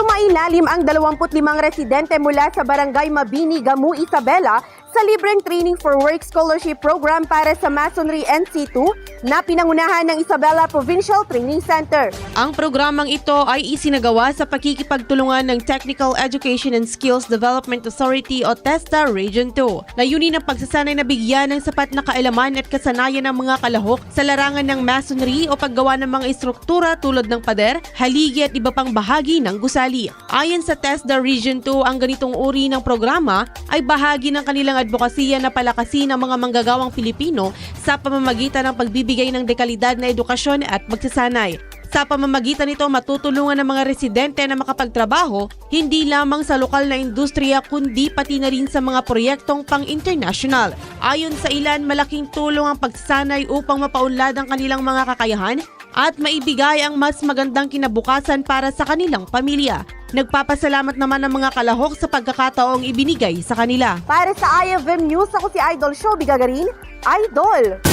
Sumailalim ang 25 residente mula sa Barangay Mabini, Gamu, Isabela sa libreng training for work scholarship program para sa Masonry NC2 na pinangunahan ng Isabela Provincial Training Center. Ang programang ito ay isinagawa sa pakikipagtulungan ng Technical Education and Skills Development Authority o TESDA Region 2. Layunin ng pagsasanay na bigyan ng sapat na kaalaman at kasanayan ng mga kalahok sa larangan ng masonry o paggawa ng mga istruktura tulad ng pader, haligi at iba pang bahagi ng gusali. Ayon sa TESDA Region 2, ang ganitong uri ng programa ay bahagi ng kanilang advokasya na palakasin ang mga manggagawang Pilipino sa pamamagitan ng pagbibigay ng dekalidad na edukasyon at magsasanay. Sa pamamagitan nito, matutulungan ng mga residente na makapagtrabaho hindi lamang sa lokal na industriya kundi pati na rin sa mga proyektong pang-international. Ayon sa ilan, malaking tulong ang pagsasanay upang mapaunlad ang kanilang mga kakayahan at maibigay ang mas magandang kinabukasan para sa kanilang pamilya. Nagpapasalamat naman ang mga kalahok sa pagkakataong ibinigay sa kanila. Para sa IFM News, ako si Idol Show Bigagarin, Idol!